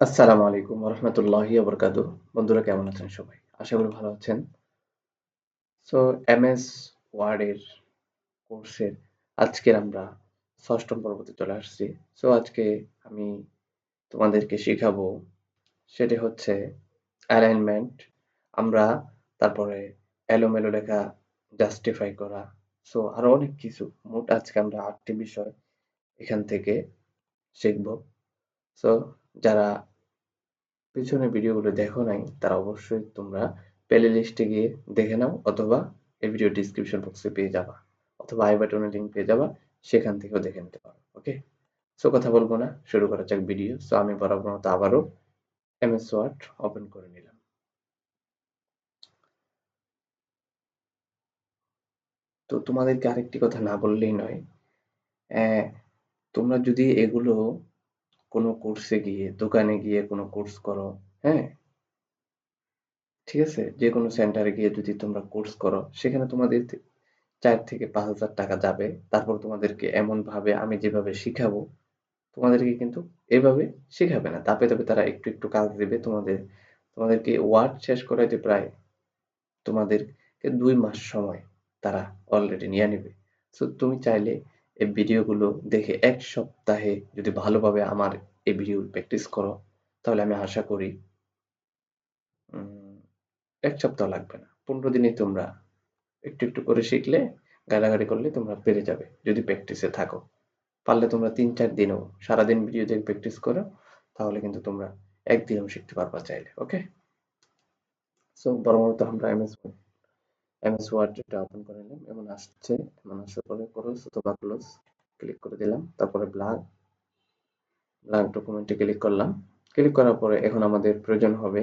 আসসালামু আলাইকুম রহমতুল্লাহি বরকাতু বন্ধুরা, কেমন আছেন সবাই? আশা করি ভালো আছেন। সো এম এস ওয়ার্ডের কোর্সের আজকের আমরা ষষ্ঠম পর্বতে চলে আসছি। সো আজকে আমি তোমাদেরকে শেখাবো সেটি হচ্ছে অ্যালাইনমেন্ট আমরা তারপরে এলোমেলো লেখা জাস্টিফাই করা। সো আরও অনেক কিছু। মোট আজকে আমরা আটটি বিষয় এখান থেকে শিখব। সো যারা পিছনের ভিডিওগুলো দেখো নাই, তারা অবশ্যই তোমরা প্লে লিস্টে গিয়ে দেখে নাও অথবা এই ভিডিও ডিসক্রিপশন বক্সে পেয়ে যাবা অথবা আই বাটনে লিঙ্ক পেয়ে যাবা, সেখান থেকেও দেখে নিতে পারো ওকে সো কথা বলব না, শুরু করা যাক ভিডিও সো আমি বরাবর মতো আবারও এমএস ওয়ার্ড ওপেন করে নিলাম। তো তোমাদেরকে আরেকটি কথা না বললেই নয় তোমরা যদি এগুলো কোনো কোর্সে গিয়ে, দোকানে গিয়ে কোনো কোর্স করো হ্যাঁ? ঠিক আছে? যে কোনো সেন্টারে গিয়ে যদি তোমরা কোর্স করো, সেখানে তোমাদের চার থেকে পাঁচ হাজার টাকা যাবে। তারপর তোমাদেরকে এমন ভাবে আমি যেভাবে শিখাবো, তোমাদেরকে কিন্তু এভাবে শিখাবে না। তাপে তাপে তারা একটু একটু কাজ দেবে তোমাদের, তোমাদেরকে ওয়ার্ড শেষ করাইতে প্রায় তোমাদেরকে দুই মাস সময় তারা অলরেডি নিয়ে নেবে। সো তুমি চাইলে এই ভিডিওগুলো দেখে এক সপ্তাহে যদি ভালোভাবে আমার এই ভিডিও প্র্যাকটিস করো, তাহলে আমি আশা করি এক সপ্তাহ লাগবে না। পনেরো দিনে তোমরা একটু একটু করে শিখলে গাড়াগাড়ি করলে তোমরা পেরে যাবে যদি প্র্যাকটিসে থাকো। পারলে তোমরা তিন চার দিনও সারাদিন ভিডিও দেখে প্র্যাকটিস করো, তাহলে কিন্তু তোমরা একদিনও শিখতে পারবা চাইলে ওকে সো বড় মতো আমরা এমএস এমএস ওয়ার্ড যেটা ওপেন করে নিলাম, এমন আসছে, এমন আসার পরে ক্লোজ অথবা ক্লোজ ক্লিক করে দিলাম, তারপরে ব্ল্যাক ব্ল্যাক ডকুমেন্টে ক্লিক করলাম ক্লিক করার পরে এখন আমাদের প্রয়োজন হবে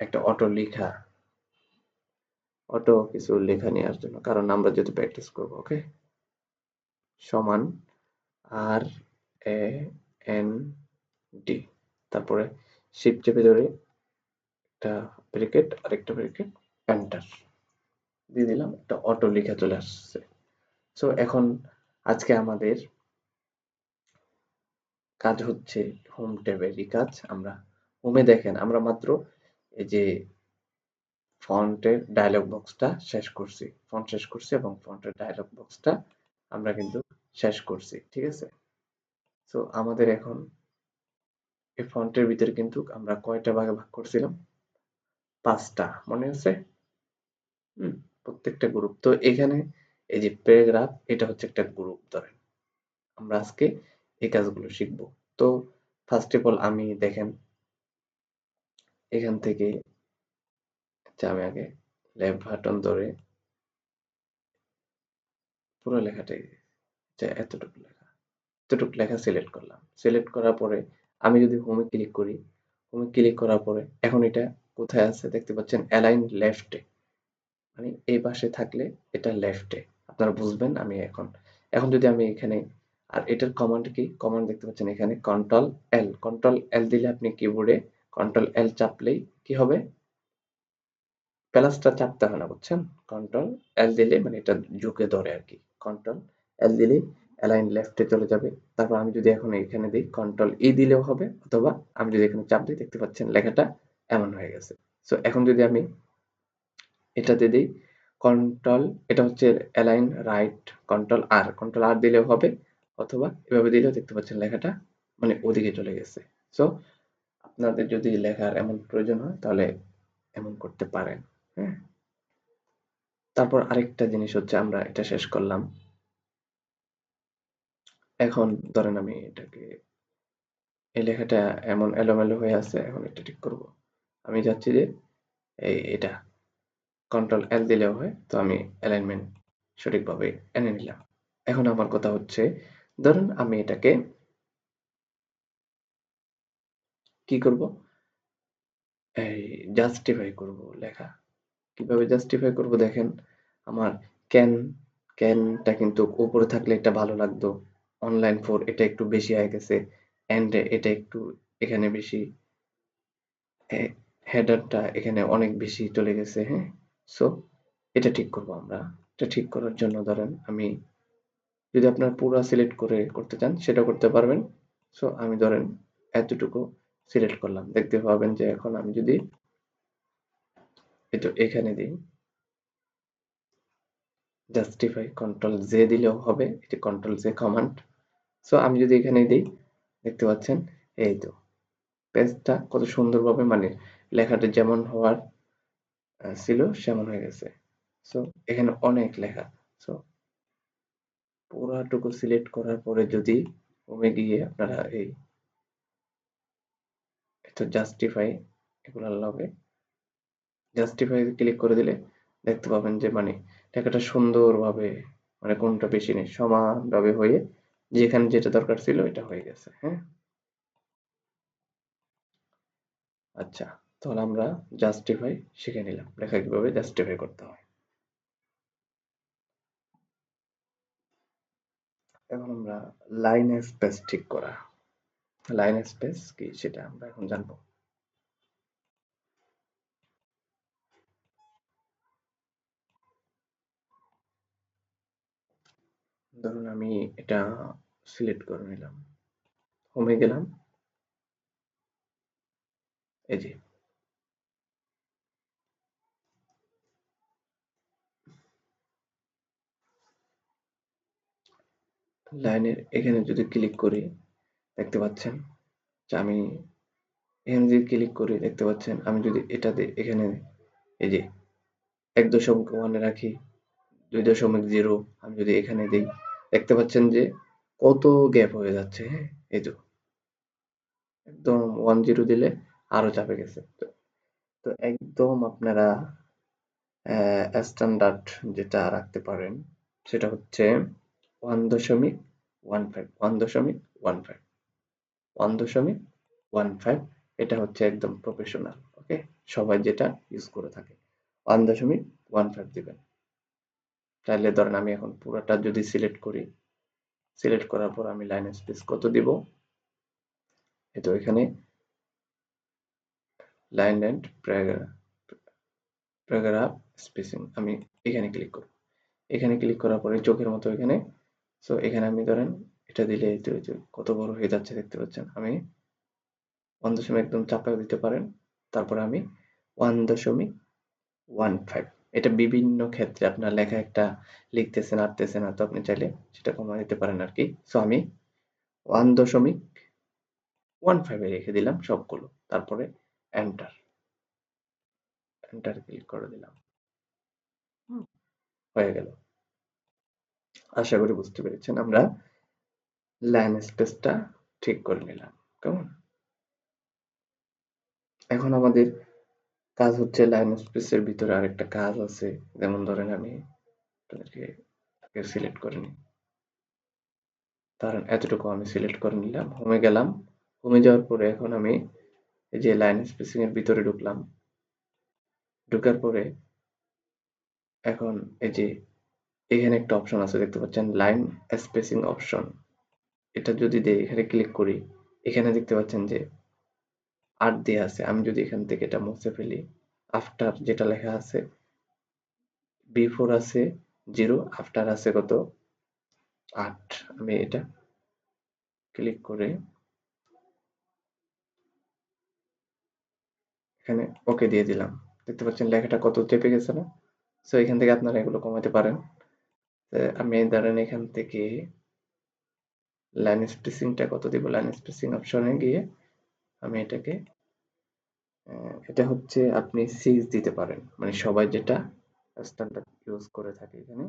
একটা অটো লেখা অটো কিছু লেখা নেওয়ার জন্য, কারণ আমরা যদি প্র্যাকটিস করব ওকে সমান আর এ এন ডি তারপরে শিপ চেপে ধরে একটা ব্রেকেট আরেকটা ব্রেকেট এন্টার দিয়ে দিলাম, একটা অটো লেখা চলে আসছে। সো এখন আজকে আমাদের কাজ হচ্ছে হোম ট্যাবেরই কাজ। আমরা হোমে দেখেন, আমরা মাত্র এই যে ফন্টের ডায়লগ বক্সটা শেষ করছি। ফন্ট শেষ করছি এবং ফন্টের ডায়লগ বক্সটা আমরা কিন্তু শেষ করছি, ঠিক আছে? তো আমাদের এখন এই ফন্টের ভিতরে কিন্তু আমরা কয়টা ভাগে ভাগ করছিলাম? পাঁচটা, মনে আছে? হুম, প্রত্যেকটা গ্রুপ তো এখানে এই যে প্যারাগ্রাফ এটা হচ্ছে একটা গ্রুপ ধরেন। আমরা আজকে এই কাজগুলো শিখব। তো ফার্স্ট অফ অল আমি দেখেন, এখান থেকে আচ্ছা আমি আগে লেফট বাটন ধরে, পুরো লেখাটাই যে এতটুকু লেখা এতটুকু লেখা সিলেক্ট করলাম। সিলেক্ট করার পরে, আমি যদি হোমে ক্লিক করি হোমে ক্লিক করার পরে, এখন এটা কোথায় আছে দেখতে পাচ্ছেন অ্যালাইন লেফটে মানে এই পাশে থাকলে এটা লেফটে আপনারা বুঝবেন আমি এখন। এখন যদি আমি এখানে, আর এটার কমান্ড কি? কমান্ড দেখতে পাচ্ছেন এখানে কন্ট্রোল এল কন্ট্রোল এল দিলে আপনি কিবোর্ডে কন্ট্রোল এল চাপলেই কি হবে? প্লাসটা চাপতে হয় না, বুঝছেন? কন্ট্রোল এল দিলে মানে এটা ঝুঁকে ধরে আর কি। কন্ট্রোল এল দিলে অ্যালাইন লেফটে চলে যাবে। তারপর আমি যদি এখন এখানে দিই কন্ট্রোল ই দিলেও হবে, অথবা আমি যদি এখানে চাপ দিই, দেখতে পাচ্ছেন লেখাটা এমন হয়ে গেছে। সো এখন যদি আমি এটাতে দিই কন্ট্রোল এটা হচ্ছে align right control R control R দিলেও হবে, অথবা এভাবে দিলেও দেখতে পাচ্ছেন লেখাটা মানে ওদিকে চলে গেছে। সো আপনাদের যদি লেখার এমন প্রয়োজন হয়, তাহলে এমন করতে পারেন হ্যাঁ? তারপর আরেকটা জিনিস হচ্ছে আমরা এটা শেষ করলাম। এখন ধরেন আমি এটাকে, এই লেখাটা এমন এলোমেলো হয়ে আছে, এখন এটা ঠিক করব। আমি যাচ্ছি যে এই এটা কন্ট্রোল এল দিলেও হয়, তো আমি অ্যালাইনমেন্ট সঠিকভাবে এনে নিলাম। এখন আমার কথা হচ্ছে, ধরুন আমি এটাকে কি করব? এই জাস্টিফাই করব লেখা। কীভাবে জাস্টিফাই করব দেখেন, আমার ক্যান ক্যানটা কিন্তু উপরে থাকলে এটা ভালো লাগতো অনলাইন ফোর এটা একটু বেশি হয়ে গেছে এন্ড এটা একটু এখানে বেশি হেডারটা এখানে অনেক বেশি চলে গেছে হ্যাঁ? সো এটা ঠিক করব আমরা। এটা ঠিক করার জন্য ধরেন আমি যদি আপনার পুরো সিলেক্ট করে করতে চান, সেটা করতে পারবেন। সো আমি ধরেন এতটুকু সিলেক্ট করলাম। দেখতে পাবেন যে এখন আমি যদি একটু এখানে দিই জাস্টিফাই কন্ট্রোল জে দিলেও হবে এটি কন্ট্রোল জে কমান্ড সো আমি যদি এখানে দিই, দেখতে পাচ্ছেন, এই তো। পেজটা কত সুন্দরভাবে মানে লেখাটা যেমন হওয়ার ছিল সেমন হয়ে গেছে। সো এখানে অনেক লেখা। সো পুরাটুকু সিলেক্ট করার পরে যদি হোমে গিয়ে আপনারা এই এটা জাস্টিফাই এগুলোর লগে জাস্টিফাই ক্লিক করে দিলে দেখতে পাবেন যে মানে লেখাটা সুন্দরভাবে মানে কোনটা বেশি নেই, সমানভাবে হয়ে যেখানে যেটা দরকার ছিল এটা হয়ে গেছে হ্যাঁ? আচ্ছা। তাহলে আমরা জাস্টিফাই শিখে নিলাম। লেখা কীভাবে জাস্টিফাই করতে হয়। এখন আমরা লাইন স্পেস ঠিক করা। লাইন স্পেস কি সেটা আমরা এখন জানব। ধরুন আমি এটা সিলেক্ট করে নিলাম। হোমে গেলাম। এই যে লাইনের এখানে যদি ক্লিক করি, দেখতে পাচ্ছেন? যে আমি এখানে যদি ক্লিক করি, দেখতে পাচ্ছেন? আমি যদি এটাতে এখানে এই যে এক দশমিক ওয়ানে রাখি, দুই দশমিক জিরো, আমি যদি এখানে দিই, দেখতে পাচ্ছেন যে কত গ্যাপ হয়ে যাচ্ছে হ্যাঁ? এই তো। একদম ওয়ান জিরো দিলে আরও চাপে গেছে। তো একদম আপনারা স্ট্যান্ডার্ড যেটা রাখতে পারেন, সেটা হচ্ছে ওয়ান দশমিক ওয়ান ফাইভ ওয়ান দশমিক ওয়ান ফাইভ ওয়ান দশমিক ওয়ান ফাইভ এটা হচ্ছে একদম প্রফেশনাল ওকে সবাই যেটা ইউজ করে থাকে ওয়ান দশমিক ওয়ান ফাইভ দিবেন। তাহলে ধরেন আমি এখন পুরোটা যদি সিলেক্ট করি সিলেক্ট করার পর আমি লাইন স্পেস কত দিব? এই তো এখানে লাইন এন্ড প্যারাগ্রাফ স্পেসিং আমি এখানে ক্লিক করব। এখানে ক্লিক করার পরে চোখের মতো এখানে সো এখানে আমি ধরেন এটা দিলে কত বড় হয়ে যাচ্ছে দেখতে পাচ্ছেন। আমি ওয়ান দশমিক একদম চাপা দিতে পারেন। তারপরে আমি ওয়ান দশমিক ওয়ান ফাইভ এটা বিভিন্ন ক্ষেত্রে আপনার লেখা একটা লিখতেছেন আঁকতেছেন তো আপনি চাইলে সেটা কমা দিতে পারেন আর কি। সো আমি ওয়ান দশমিক ওয়ান ফাইভে রেখে দিলাম সবগুলো। তারপরে এন্টার এন্টার ক্লিক করে দিলাম। হয়ে গেল। আশা করি বুঝতে পেরেছেন। আমরা লাইন স্পেসটা ঠিক করে নিলাম। কেমন? এখন আমাদের কাজ হচ্ছে লাইন স্পেসের ভিতরে আরেকটা কাজ আছে। যেমন ধরেন আমি আপনাদেরকে সিলেক্ট করে নিই। কারণ এতটুকু আমি সিলেক্ট করে নিলাম। হোমে গেলাম। হোমে যাওয়ার পরে এখন আমি এই যে লাইন স্পেসিং এর ভিতরে ঢুকলাম। ঢুকার পরে এখন এই যে এখানে একটা অপশন আছে, দেখতে পাচ্ছেন লাইন স্পেসিং অপশন এটা যদি দেই, এখানে ক্লিক করি, এখানে দেখতে পাচ্ছেন যে আট দিয়ে আছে। আমি যদি এখান থেকে এটা মুছে ফেলি আফটার যেটা লেখা আছে বিফোর আছে জিরো আফটার আছে কত? আট। আমি এটা ক্লিক করে এখানে ওকে দিয়ে দিলাম। দেখতে পাচ্ছেন, লেখাটা কত চেপে গেছে না? সো এখান থেকে আপনারা এগুলো কমাতে পারেন। আমি ধরেন এখান থেকে লাইন স্পেসিংটা কত দিব? লাইন স্পেসিং অপশনে গিয়ে আমি এটাকে এটা হচ্ছে আপনি সিক্স দিতে পারেন। মানে সবাই যেটা স্ট্যান্ডার্ড ইউজ করে থাকে এখানে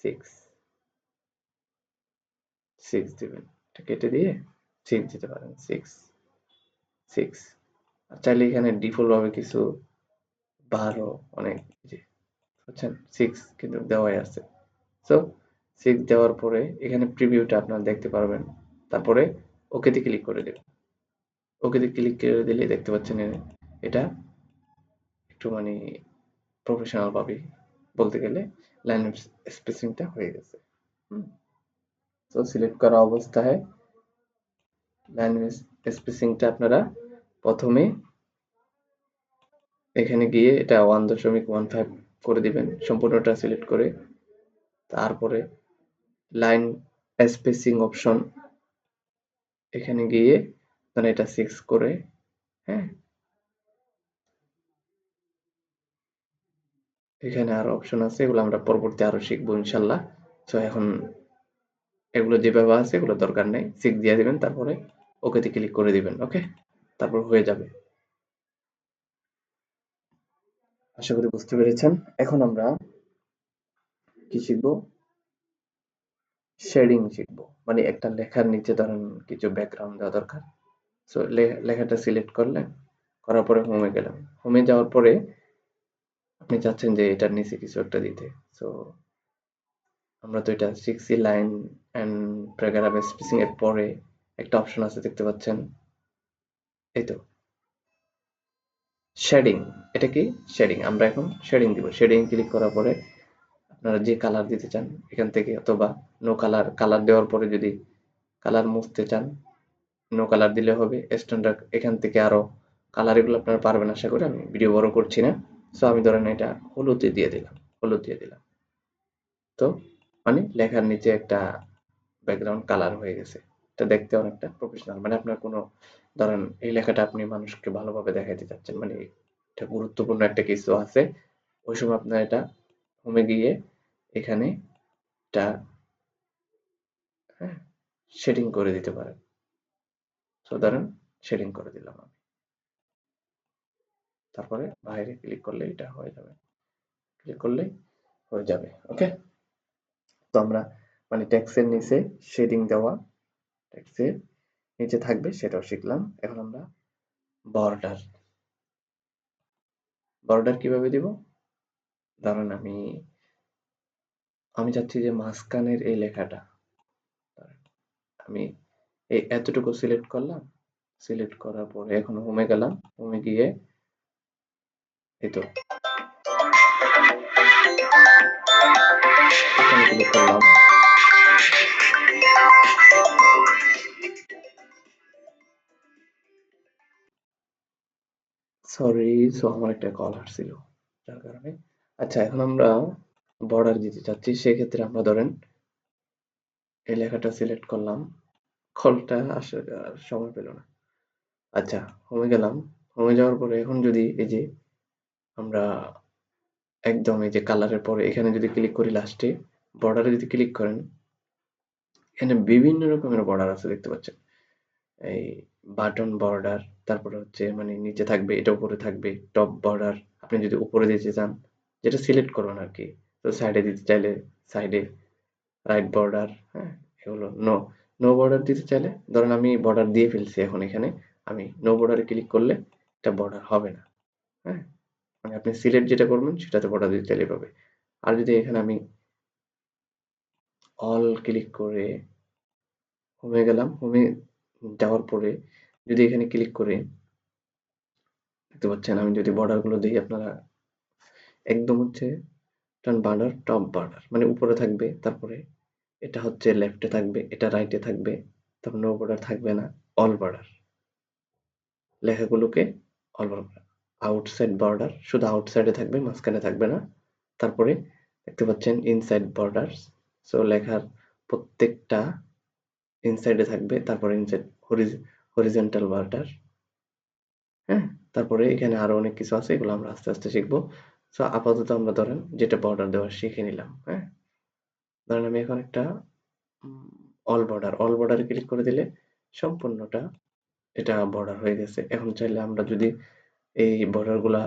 সিক্স সিক্স দিবেন। এটা কেটে দিয়ে সিক্স দিতে পারেন সিক্স সিক্স আর চাইলে এখানে ডিফল্টভাবে কিছু বারো অনেক বুঝছেন? সিক্স কিন্তু দেওয়াই আছে। সো সিক্স দেওয়ার পরে এখানে প্রিভিউটা আপনারা দেখতে পারবেন। তারপরে ওকেতে ক্লিক করে দেবেন। ওকেতে ক্লিক করে দিলে দেখতে পাচ্ছেন এটা একটু মানে প্রফেশনাল ভাবে বলতে গেলে লাইন স্পেসিংটা হয়ে গেছে। তো সিলেক্ট করা অবস্থায় লাইন স্পেসিংটা আপনারা প্রথমে এখানে গিয়ে এটা ওয়ান দশমিক ওয়ান ফাইভ করে দিবেন। সম্পূর্ণটা সিলেক্ট করে তারপরে লাইন স্পেসিং অপশন এখানে গিয়ে ধরেন এটা সিক্স করে হ্যাঁ? এখানে আরও অপশন আছে, এগুলো আমরা পরবর্তী আরও শিখব ইনশাল্লাহ। তো এখন এগুলো যেভাবে আছে, এগুলো দরকার নেই। সিক্স দিয়ে দিবেন, তারপরে ওকেতে ক্লিক করে দিবেন ওকে তারপর হয়ে যাবে। আশা করি বুঝতে পেরেছেন। এখন আমরা কি শিখব? শেডিং শিখব। মানে একটা লেখার নিচে ধরেন কিছু ব্যাকগ্রাউন্ড দেওয়া দরকার। সো লেখাটা সিলেক্ট করলেন, করার পরে হোমে গেলাম। হোমে যাওয়ার পরে আপনি চাচ্ছেন যে এটার নিচে কিছু একটা দিতে। সো আমরা তো এটা শিখছি লাইন অ্যান্ড প্যারাগ্রাফ স্পেসিং এর পরে একটা অপশন আছে দেখতে পাচ্ছেন। এই তো। শেডিং এটা কি? শেডিং আমরা এখন শেডিং দিব। শেডিং ক্লিক করার পরে আপনারা যে কালার দিতে চান এখান থেকে অথবা নো কালার কালার দেওয়ার পরে যদি কালার মুছতে চান নো কালার দিলে হবে। স্ট্যান্ডার্ড এখান থেকে আরও কালার এগুলো আপনারা পারবেন আশা করি। আমি ভিডিও বড় করছি না। সো আমি ধরেন এটা হলুদে দিয়ে দিলাম, হলুদ দিয়ে দিলাম। তো মানে লেখার নিচে একটা ব্যাকগ্রাউন্ড কালার হয়ে গেছে। এটা দেখতে অনেকটা প্রফেশনাল মানে আপনার কোনো, ধরেন এই লেখাটা আপনি মানুষকে ভালোভাবে দেখাইতে চাচ্ছেন। মানে এটা গুরুত্বপূর্ণ একটা কিছু আছে। ওই সময় আপনার এটা হোমে গিয়ে এখানে এটা হ্যাঁ শেডিং করে দিতে পারেন। সো ধরেন শেডিং করে দিলাম আমি। তারপরে বাইরে ক্লিক করলে এটা হয়ে যাবে। ক্লিক করলে হয়ে যাবে ওকে তো আমরা মানে ট্যাক্সের নিচে শেডিং দেওয়া ট্যাক্সের নিচে থাকবে, সেটাও শিখলাম। এখন আমরা বর্ডার বর্ডার কীভাবে দিব? ধরেন আমি আমি চাচ্ছি যে মাঝখানের এই লেখাটা আমি এই এতটুকু সিলেক্ট করলাম সিলেক্ট করার পরে এখন হোমে গেলাম হোমে গিয়ে এই তো সরি সো আমার একটা কল আসছিল, যার কারণে আচ্ছা এখন আমরা বর্ডার দিতে চাচ্ছি সেক্ষেত্রে আমরা ধরেন এই লেখাটা সিলেক্ট করলাম। কলটা আসার সময় পেল না। আচ্ছা হোমে গেলাম। হোমে যাওয়ার পরে এখন যদি এই যে আমরা একদম এই যে কালারের পরে এখানে যদি ক্লিক করি লাস্টে বর্ডারে যদি ক্লিক করেন, এখানে বিভিন্ন রকমের বর্ডার আছে দেখতে পাচ্ছেন। এই বাটন বর্ডার তারপরে হচ্ছে মানে নিচে থাকবে, এটা উপরে থাকবে টপ বর্ডার আপনি যদি উপরে দিতে চান যেটা সিলেক্ট করবেন আর কি তো সাইডে দিতে চাইলে সাইডে রাইট বর্ডার হ্যাঁ এগুলো নো নো বর্ডার দিতে চাইলে, ধরেন আমি বর্ডার দিয়ে ফেলছি এখন এখানে, আমি নো বর্ডারে ক্লিক করলে এটা বর্ডার হবে না হ্যাঁ। মানে আপনি সিলেক্ট যেটা করবেন সেটাতে বর্ডার দিতে চাইলে পাবে। আর যদি এখানে আমি অল ক্লিক করে হোমে গেলাম হোমে যাওয়ার পরে যদি এখানে ক্লিক করে, দেখতে পাচ্ছেন আমি যদি বর্ডারগুলো দিই আপনারা একদম হচ্ছে বর্ডার টপ বর্ডার মানে উপরে থাকবে, তারপরে এটা হচ্ছে লেফটে থাকবে, এটা রাইটে থাকবে, তারপর নো বর্ডার থাকবে না অল বর্ডার লেখাগুলোকে অল বর্ডার আউটসাইড বর্ডার শুধু আউটসাইডে থাকবে, মাঝখানে থাকবে না। তারপরে দেখতে পাচ্ছেন ইনসাইড বর্ডার সো লেখার প্রত্যেকটা ইনসাইডে থাকবে, তারপরে ইনসাইড হরিজেন্টাল বর্ডার হ্যাঁ? তারপরে এখানে আরও অনেক কিছু আছে, এগুলো আমরা আস্তে আস্তে শিখব। সো আপাতত আমরা ধরেন যেটা বর্ডার দেওয়া শিখে নিলাম হ্যাঁ? ধরেন আমি এখন একটা অল বর্ডার অল বর্ডারে ক্লিক করে দিলে সম্পূর্ণটা এটা বর্ডার হয়ে গেছে। এখন চাইলে আমরা যদি এই বর্ডারগুলা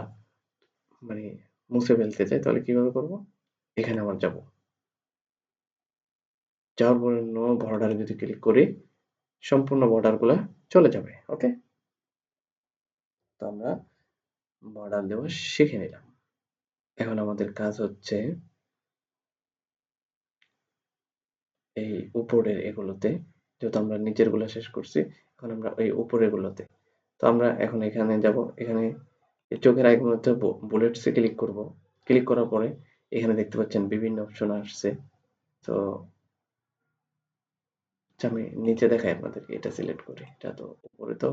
মানে মুছে ফেলতে চাই, তাহলে কীভাবে করব? এখানে আবার যাব। যাওয়ার পরে নো বর্ডারে যদি ক্লিক করি, সম্পূর্ণ বর্ডারগুলা চলে যাবে ওকে তো আমরা বর্ডার দেওয়া শিখে নিলাম। এখন আমাদের কাজ হচ্ছে এই উপরের এগুলোতে যেহেতু আমরা নিচেরগুলা শেষ করছি এখন আমরা এই উপরের গুলোতে তো আমরা এখন এখানে যাব এখানে চোখের আইকন মধ্যে বুলেটসে ক্লিক করব। ক্লিক করার পরে এখানে দেখতে পাচ্ছেন বিভিন্ন অপশন আসছে। তো আচ্ছা, আমি নিচে দেখাই আপনাদেরকে এটা সিলেক্ট করি এটা তো উপরে তো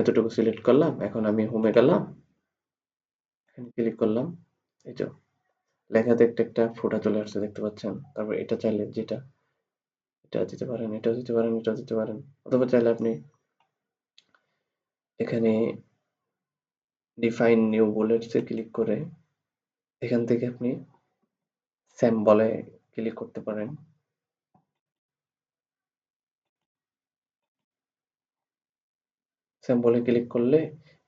এতটুকু সিলেক্ট করলাম এখন আমি হোমে গেলাম এখানে ক্লিক করলাম এই তো লেখাতে একটা একটা ফোটা চলে আসছে দেখতে পাচ্ছেন তারপর এটা চাইলে যেটা এটা দিতে পারেন, এটাও দিতে পারেন, এটাও দিতে পারেন। অথবা চাইলে আপনি এখানে ডিফাইন নিউ বুলেটস ক্লিক করে এখান থেকে আপনি স্যাম্বলে ক্লিক করতে পারেন। স্যাম্বলে ক্লিক করলে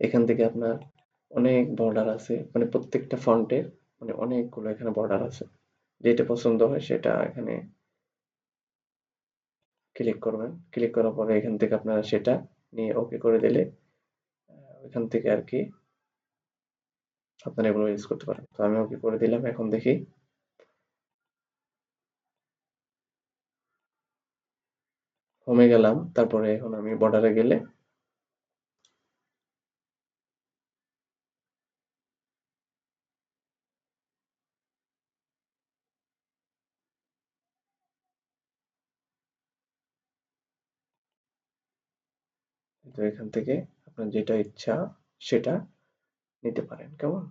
এখান থেকে আপনার অনেক বর্ডার আছে মানে প্রত্যেকটা ফন্টের মানে অনেকগুলো এখানে বর্ডার আছে। যেটা পছন্দ হয় সেটা এখানে ক্লিক করবেন। ক্লিক করার পরে এখান থেকে আপনারা সেটা নিয়ে ওকে করে দিলে ওইখান থেকে আর কি আপনারা এগুলো ইউজ করতে পারেন তো আমি ওকে করে দিলাম, এখন দেখি। হোমে গেলাম, তারপরে এখন আমি বর্ডারে গেলে তো এখান থেকে আপনার যেটা ইচ্ছা সেটা নিতে পারেন, কেমন?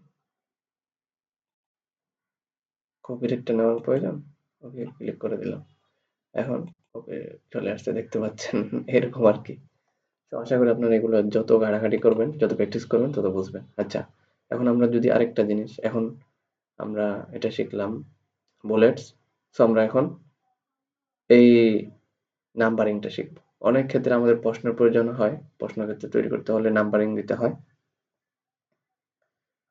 কপিরাইটটা নেওয়ার প্রয়োজন? ওকে ক্লিক করে দিলাম। এখন ওকে চলে আসতে দেখতে পাচ্ছেন এরকম আর কি। তো আশা করি আপনারা এগুলো যত ঘাটাঘাটি করবেন, যত প্র্যাকটিস করবেন, তত বুঝবেন। আচ্ছা এখন আমরা যদি আরেকটা জিনিস, এখন আমরা এটা শিখলাম বুলেটস সো আমরা এখন এই নাম্বারিংটা শিখব। অনেক ক্ষেত্রে আমাদের প্রশ্নের প্রয়োজন হয়। প্রশ্ন ক্ষেত্রে তৈরি করতে হলে নাম্বারিং দিতে হয়।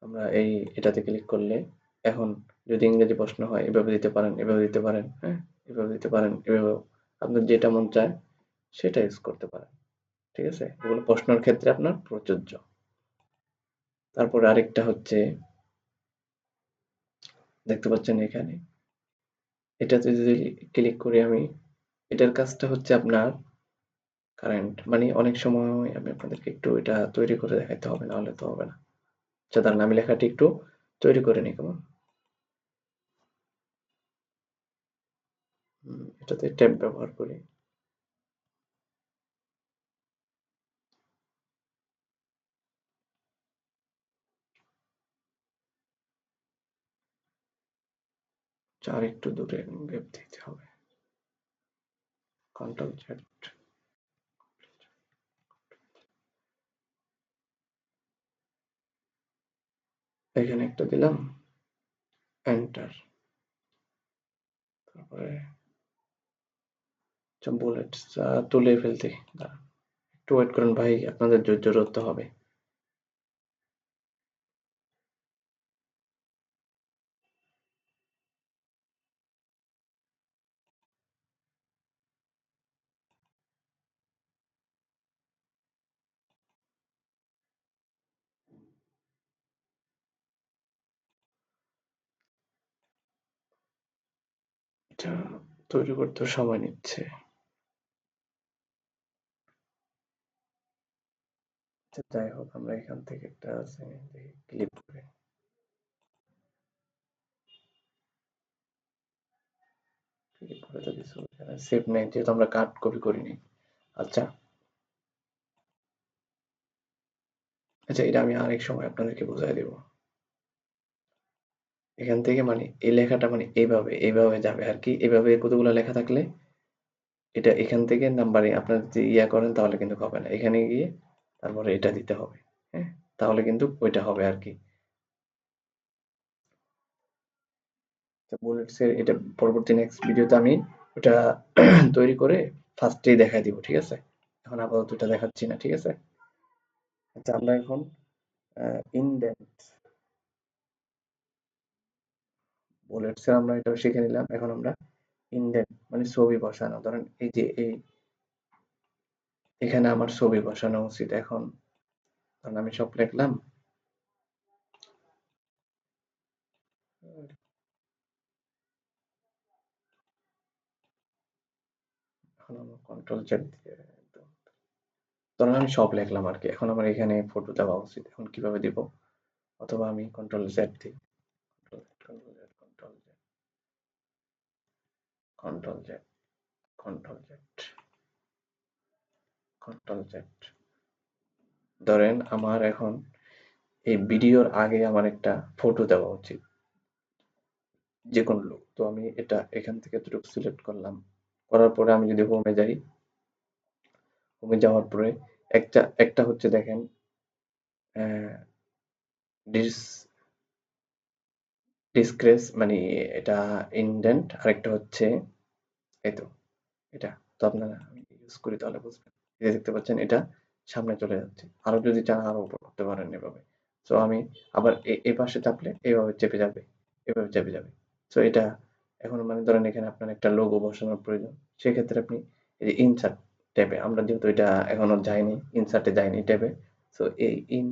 আমরা এই এটাতে ক্লিক করলে এখন যদি ইংরেজি প্রশ্ন হয়, এভাবে দিতে পারেন, এভাবে দিতে পারেন হ্যাঁ? এভাবে দিতে পারেন, এভাবে আপনার যেটা মন চায় সেটা ইউজ করতে পারেন। ঠিক আছে? এগুলো প্রশ্নের ক্ষেত্রে আপনার প্রযোজ্য। তারপরে আরেকটা হচ্ছে, দেখতে পাচ্ছেন এখানে। এটাতে যদি ক্লিক করি আমি, এটার কাজটা হচ্ছে আপনার কারেন্ট মানে অনেক সময় আমি আপনাদেরকে একটু এটা তৈরি করে দেখাইতে হবে, নাহলে তো হবে না। আচ্ছা দাঁড়ান, আমি লেখাটি একটু তৈরি করে নিই, কেমন? এটাতে ট্যাব ব্যবহার করি। চার একটু দূরে গ্যাপ দিতে হবে। কন্ট্রোল জেড এখানে একটা দিলাম। এন্টার তারপরে বুলেট তুলে ফেলতে। একটু ওয়েট করেন ভাই, আপনাদের ধৈর্য ধরতে হবে এটা তৈরি করতে সময় নিচ্ছে। যাই হোক, আমরা এখান থেকে একটা ক্লিপ করে। কিছু সেভ নেই। যেহেতু আমরা কাট কপি করিনি। আচ্ছা। আচ্ছা এটা আমি আরেক সময় আপনাদেরকে বোঝাই দেব। এখান থেকে মানে এই লেখাটা মানে এইভাবে এইভাবে যাবে আর কি। এইভাবে কতগুলো লেখা থাকলে এটা এখান থেকে নাম্বারিং আপনার যদি ইয়া করেন তাহলে কিন্তু হবে না। এখানে গিয়ে তারপরে এটা দিতে হবে হ্যাঁ? তাহলে কিন্তু ওইটা হবে আর কি। বুলেটস এর এটা পরবর্তী নেক্সট ভিডিওতে আমি ওটা তৈরি করে ফার্স্টেই দেখাই দিব, ঠিক আছে? এখন আপাতত এটা দেখাচ্ছি না, ঠিক আছে? আচ্ছা আমরা এখন ইনডেন্ট বুলেটস আমরা, এটা শিখে নিলাম। এখন আমরা ইনডেন্ট মানে ছবি বসানো। ধরেন এই যে এই, এখানে আমার ছবি বসানো উচিত এখন। কারণ আমি সব লিখলাম। এখন কন্ট্রোল ধরেন আমি সব লিখলাম আর কি। এখন আমার এখানে ফটো দেওয়া উচিত। এখন কীভাবে দিব? অথবা আমি কন্ট্রোল জেড দিই। Control Z control Z control Z control Z ধরেন আমার এখন এই ভিডিওর আগে আমার একটা ফটো দেওয়া উচিত। যে কোনো লোক। তো আমি এটা এখান থেকে এতটুকু সিলেক্ট করলাম। করার পরে আমি যদি হোমে যাই হোমে যাওয়ার পরে একটা একটা হচ্ছে দেখেন ডিস ডিসক্রেস মানে এটা ইনডেন্ট আরেকটা হচ্ছে এই তো এটা। তো আপনারা ইউজ করি তাহলে বুঝবেন। এই দেখতে পাচ্ছেন, এটা সামনে চলে যাচ্ছে। আরও যদি চান, আরও উপর করতে পারেন এভাবে। সো আমি আবার এই পাশে চাপলে এইভাবে চেপে যাবে, এভাবে চেপে যাবে। সো এটা এখন মানে ধরেন এখানে আপনার একটা লোগো বসানোর প্রয়োজন। সেক্ষেত্রে আপনি এই যে ইনসার্ট ট্যাবে আমরা যেহেতু এটা এখনও যাইনি ইনসার্টে যাইনি ট্যাবে সো এই ইন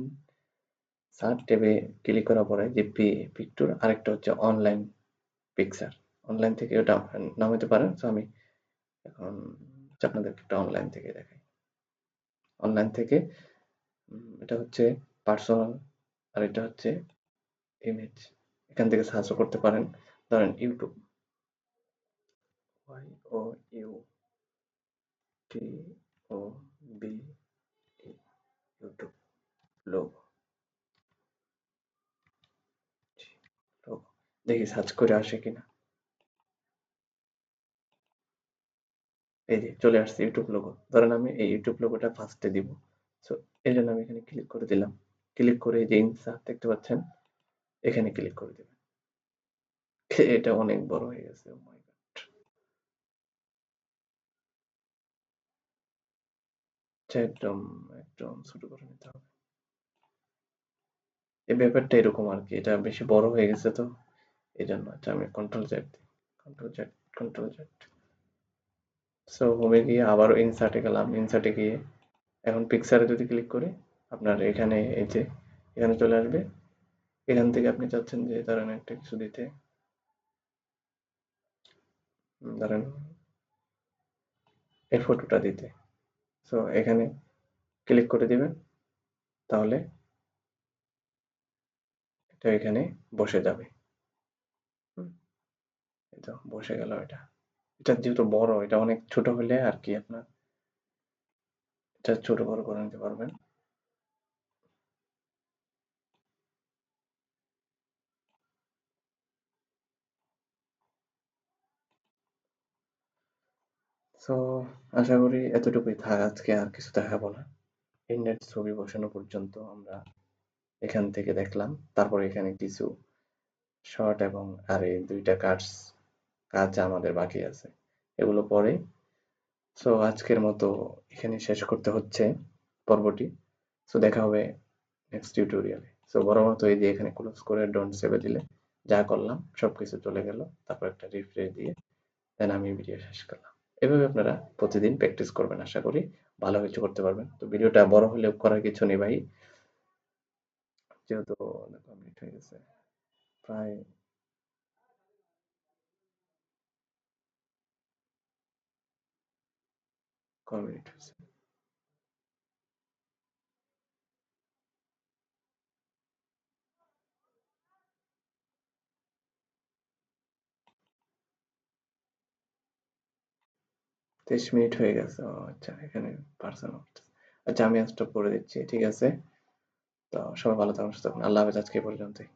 সার্ট ট্যাবে ক্লিক করার পরে যে পি পিকচার আরেকটা হচ্ছে অনলাইন পিকচার অনলাইন থেকে ওটা নামাতে পারেন। সো আমি এখন আপনাদেরকে একটা অনলাইন থেকে দেখাই। অনলাইন থেকে এটা হচ্ছে পার্সোনাল আর এটা হচ্ছে ইমেজ এখান থেকে সাহায্য করতে পারেন। ধরেন YouTube Y O U T O B YouTube logo দেখি সার্চ করে আসে কিনা। এই যে চলে আসছে ইউটিউব লোগো ধরেন আমি এই ইউটিউব লোগোটা ফার্স্টে দিব। সো এই জন্য আমি এখানে ক্লিক করে দিলাম। ক্লিক করে এই যে ইনসার্ট দেখতে পাচ্ছেন? এখানে ক্লিক করে দেবেন। এটা অনেক বড় হয়ে গেছে oh my God. আচ্ছা, একদম একদম ছোট করে নিতে হবে। এই ব্যাপারটা এরকম আর কি এটা বেশি বড় হয়ে গেছে তো। এই জন্য আচ্ছা আমি control Z control Z control Z so হোমে গিয়ে আবারও ইনসার্টে গেলাম। ইনসার্টে গিয়ে এখন পিকচারে যদি ক্লিক করি, আপনার এখানে এই যে, এখানে চলে আসবে। এখান থেকে আপনি চাচ্ছেন যে ধরেন একটা কিছু দিতে। ধরেন এই ফটোটা দিতে। সো এখানে ক্লিক করে দিবেন। তাহলে এটা এখানে বসে যাবে। বসে গেল এটা। এটা যেহেতু বড়, এটা অনেক ছোট হলে আর কি আপনার এটা ছোট বড় করে নিতে পারবেন। সো আশা করি এতটুকুই থাক, আজকে আর কিছু দেখাবো না। ইন্ডেক্স ছবি বসানো পর্যন্ত আমরা এখান থেকে দেখলাম। তারপর এখানে কিছু শর্ট এবং আর এই দুইটা কাজ আমাদের বাকি আছে। এগুলো পরে। সো আজকের মতো এখানে শেষ করতে হচ্ছে পর্বটি। সো দেখা হবে নেক্সট টিউটোরিয়ালে সো বড় মতো এই যে এখানে ক্লোজ করে ডোন্ট সেভে দিলে যা করলাম, সবকিছু চলে গেল। তারপর একটা রিফ্রেশ দিয়ে দেন আমি ভিডিও শেষ করলাম। এভাবে আপনারা প্রতিদিন প্র্যাকটিস করবেন, আশা করি ভালো কিছু করতে পারবেন। তো ভিডিওটা বড় হলেও করার কিছু নেই ভাই। যেহেতু প্রায় কয় মিনিট তেইশ মিনিট হয়ে গেছে। আচ্ছা এখানে পার্সন আচ্ছা আমি স্টপ করে দিচ্ছি, ঠিক আছে? তো সবাই ভালো থাকুন, সুস্থ আল্লাহ হাফেজ, আজকে পর্যন্তই।